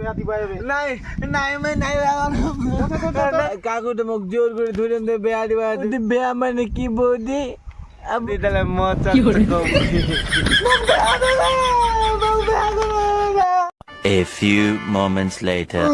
বেয়া দিবা হবে নাই নাই মই নাই কাকুটা মোক জোর করে ধরে দে বেয়া দিবা বেয়া মানে কি বৌদি? আপনি তাহলে মজা A few moments later.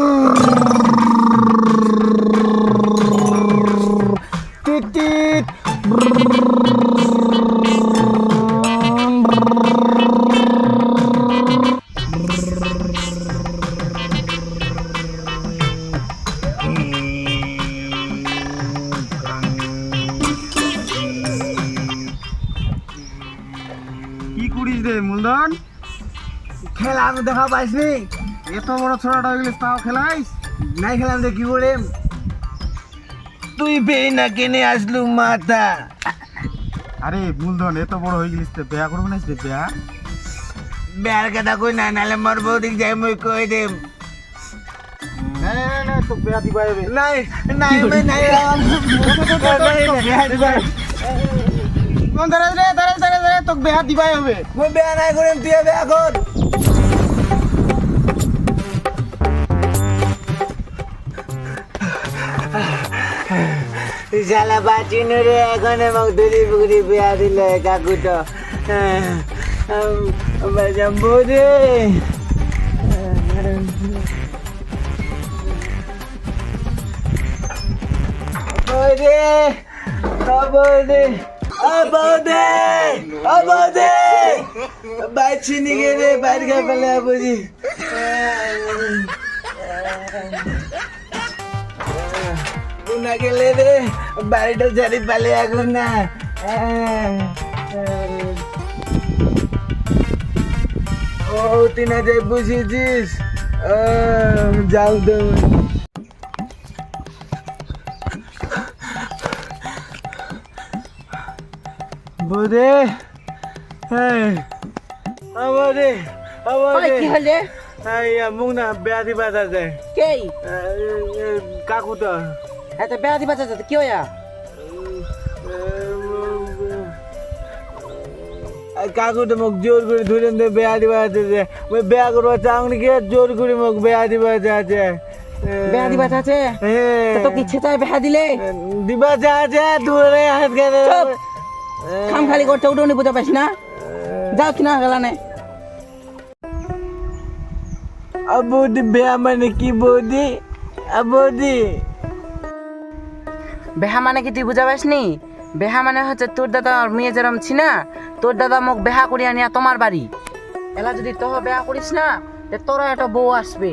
মূলধন খেলা আমি দেখা পাইছি এত বড় ছোড়াটা হয়ে গেলিস তাও খেলাইস নাই খেলাম কি করে তুই পেয়ে না কেনে আসলু মাথা আরে মূলধন এত বড় হয়ে গেলিস তো বেয়া করব না বেয়া বেয়ার কথা কই না নালে মোর বৌদিক যাই মই কই দেম না না না, না তো বেয়া দিবা হবে নাই নাই মই নাই দাঁড়াই রে দাঁড়াই দাঁড়াই দাঁড়াই তোকে বেয়া দিবাই হবে। মই বেয়া নাই করিম তুই বেয়া কর শালা বাঁচিন রে বিয়া দিলে যাব রে বৌদি ও বৌদি ও বৌদি ও বৌদি বাচ্চি নিগে রে বাইর খা পেলে বুঝি না গেলে রে বাড়িটা ছাড়ি পালে এখন না ও তুই না যাই বুঝেছিস যাও তো বৌদি হ্যাঁ বৌদি ওই কি হলে? মোক না বেয়া দিবা তাতে কে কাকু তো। এত দিবা চাচা কি হয়া কাকু তো মোক জোর করে ধরে দে বেয়া দিবা আছে মই বেয়া করবা চাও নাকি? জোর করে মোক বেয়া দিবা আছে বেয়া দিবা চাচে তো কি ইচ্ছে চাই বেয়া দিলে? দিবা আছে দূরে হাত গেলে। খাম খালি করতে উঠোনি বুঝা পাইস না? যাও কিনা গেলানে। বৌদি বেয়া মানে কি বৌদি? বৌদি বেহা মানে কি তুই বুঝা পাইসনি বেহা মানে হচ্ছে তোর দাদা আর মেয়ে যেরম ছি না তোর দাদা মোক বেহা করিয়া নিয়া তোমার বাড়ি। এলা যদি তোহ বেহা করিস না তে তোরা একটা বউ আসবে।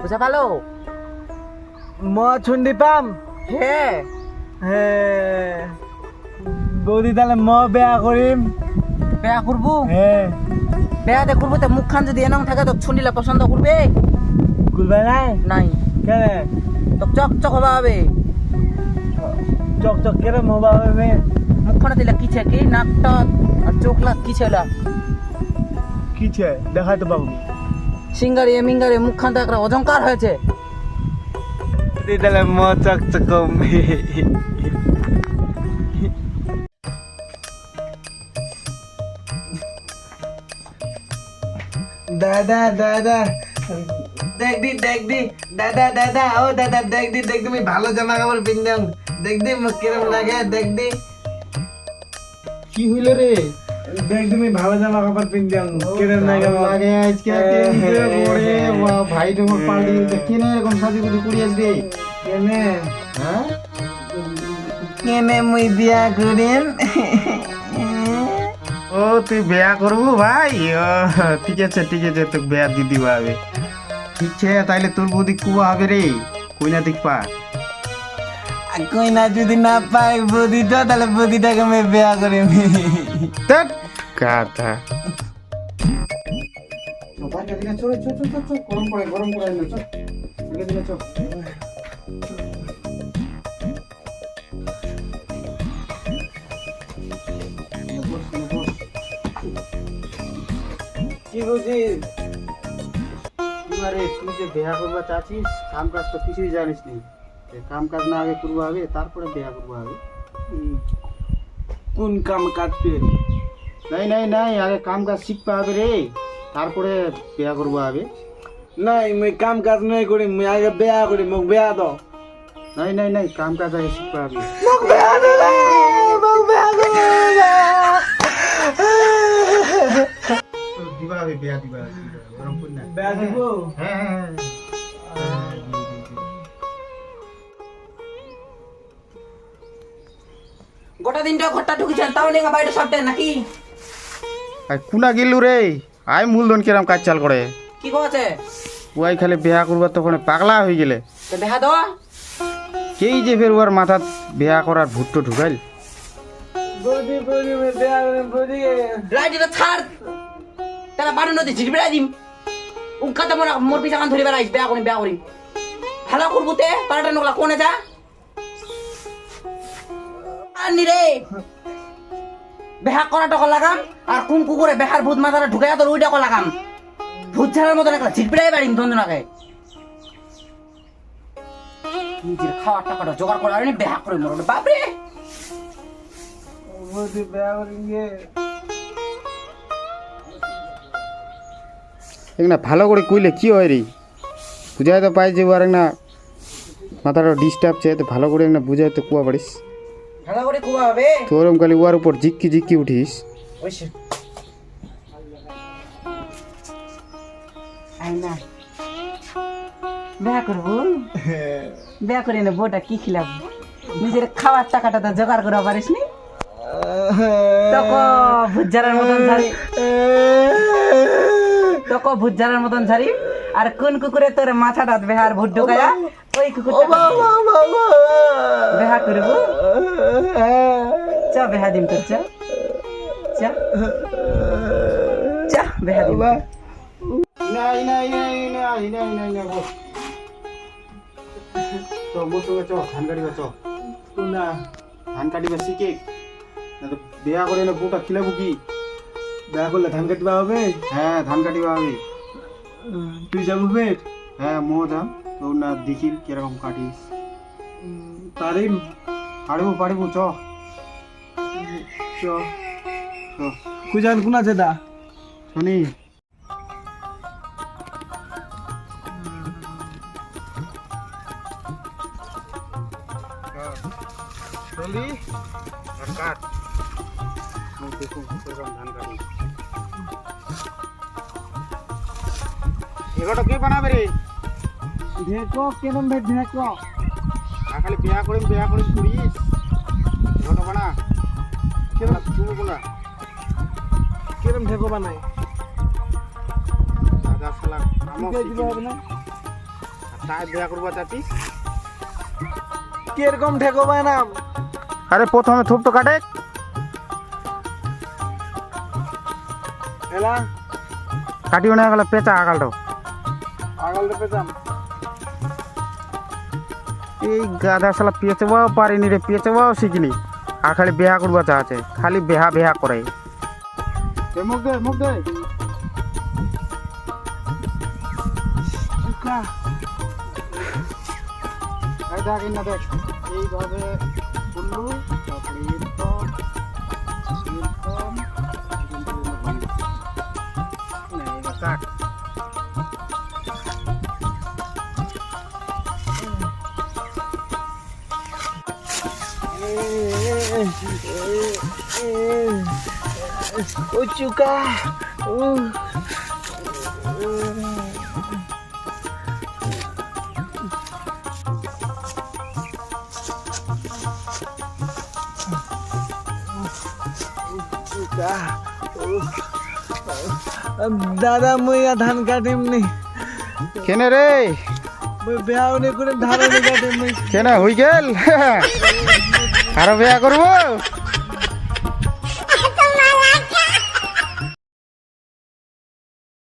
বুঝা পালো? ম ছুন্ডি পাম? হ্যাঁ। হ্যাঁ। বৌদি তাহলে ম বেয়া করিম। বেয়া করব? হ্যাঁ বেয়া দে করব তো মুখখান যদি এনং থাকে তো ছুনিলে পছন্দ করবে? খুলবা নাই? নাই। কেন? তো চক চক হবা হবে। চক চক কেরে মবা হবে মুখখানে দিলে কি? কি নাকটা আর চোখলা কি ছিল কি ছে দেখাই তো বাবু সিঙ্গারে মিঙ্গারে মুখখানটা একটা অজঙ্কার হয়েছে। দি তাহলে ম চক দাদা দাদা। দেখ দি দেখ দি দাদা দাদা ও দাদা দেখ দি দেখ আমি ভালো জামা কাপড় পিন্দাম দেখ দি মোক কিরম লাগে দেখ দি কি হইল রে? দেখ তুমি ভালো জামা কাপড় পিন্দাম কিরম লাগে? লাগে আজকে ওরে ভাই তোমার পাল্টি কেন এরকম সাজি গুজি করি আসবে? কেনে? হ্যাঁ? কেনে মুই বিয়া করিম? তুই বেয়া করব ভাই? ও ঠিক আছে ঠিক আছে তোকে বেয়া দিয়ে দিবা হবে ঠিক আছে তাইলে তোর বৌদি কুয়া হবে রে কই না দেখবা কই না যদি না পাই বদিটা তাহলে বদিটাকে আমি বিয়া ধ্যাৎ, গাধা গরম করে গরম করে কি বুঝিস আরে তুই যে বেয়া করবা চাচ্ছিস কাম কাজ তো কিছুই জানিস নি। এ কাম কাজ না আগে করব হবে তারপরে বেয়া করব হবে কোন কাম কাটবে নাই নাই নাই আগে কাম কাজ শিখতে হবে রে। তারপরে বেয়া করব হবে নাই মুই কাম কাজ নাই করি মুই আগে বেয়া করি মোক বেয়া দাও। নাই নাই নাই কাম কাজ আগে শিখতে হবে। মোক বেয়া দাও দিবা হবে বিয়া দিবা গরম না। বেয়া দিব? হ্যাঁ হ্যাঁ গোটা দিনটা ঘরটা ঢুকেছেন তাও নেই বাইরে সব নাকি? কুনা গেলু রে। আই মূলধন কিরাম কাজ চাল করে। কি কছে ওয়াই খালি বিয়া করবার তখন পাগলা হয়ে গেলে। তো বেহা দাও কেই যে ফের ওর মাথাত বিয়া করার ভুট্টো ঢুকাইল। বৌদি মুই বেয়া করি বৌদি এটা ছাড়। তারা বাড়ি নদী ঝিড় বেড়াই দিম। উনকাতে মোর মোর পিছা কান ধরে বেড়াইস, বেয়া করি বেয়া করি ভালো করব তে পারাটা নগলা কোনে যা। আনি রে। বেহা করা টাকা লাগাম, আর কোন কুকুরে বেহার ভূত মাথাটা ঢুকাই তোর ওই টাকা লাগাম। ভূত ছাড়ার মতন একটা ঝিড় বেড়াই বাড়িম ধন্দনাকে। নিজের খাওয়ার টাকাটা জোগাড় করে আর বেহা করে মরো বাপরে! বেয়া করি না ভালো করে কইলে কি হয় রে? বুঝাই তো পাই যে আর না মাথাটা ডিস্টার্ব চেয়ে তো ভালো করে না বুঝাই তো কুয়া পারিস ভালো করে কুয়া হবে? তো ওরম খালি ওয়ার উপর জিক্কি জিক্কি উঠিস। ওই সে আই না। বেয়া করব বেয়া করে না বউটা কি নিজের খাওয়ার টাকাটা তো জোগাড় করা পারিস নি তক ভুজারের মতন তক ভুজারের মতন ঝাড়ি। আর কোন কুকুরে তোর মাথা মাথাটা বেহার ভুট ঢোকায়া ওই কুকুরটা বেহা করব চা বেহা দিম তোর চা। চা। চা বেহা দিম তোর। নাই নাই নাই নাই নাই নাই নাই বস। চ মোর সঙ্গে চ ধান কাটিবা চ কোনা ধান কাটিবা শিখে। না তো বিয়া করে না বউটা খিলাবো কি? বেয়া করলে ধান কাটিবা হবে হ্যাঁ ধান কাটিবা হবে তুই যাব ফের হ্যাঁ মো দাম তো না দেখি কীরকম কাটিস পারিম পারিব পারিব চ চ চ কুজান কোন আছে দা শুনি চলি আর কাট মই দেখুন কীরকম ধান কাটি এগুলো কে বানাবে রে? ঢেকো কেরম ভাই ঢেকো আর খালি বিয়া করিম বিয়া করিম করিস। এগুলো বানা। কেন তুমি কোনা কেরম ঢেকো বানাই দাদা হবে না? তাই বিয়া করবা চাচ্ছিস? কীরকম ঢেকো বানাম? আরে প্রথমে থুপ তো কাটে। এলা? কাটিও না গেলে পেঁচা এই গাধা শালা পেঁচবাও পারিনি রে পেঁচবাও শিখিনি। আর খালি বেহা করবা চাচ্ছে খালি বেহা বেহা করে। মুখ দে মুখ দে। দেখ এইভাবে দাদা মুই ধান কাটিম নি কেনে রে নি করে ধান নি কাটিম মুই কেনে হই গেল আরও বেয়া করব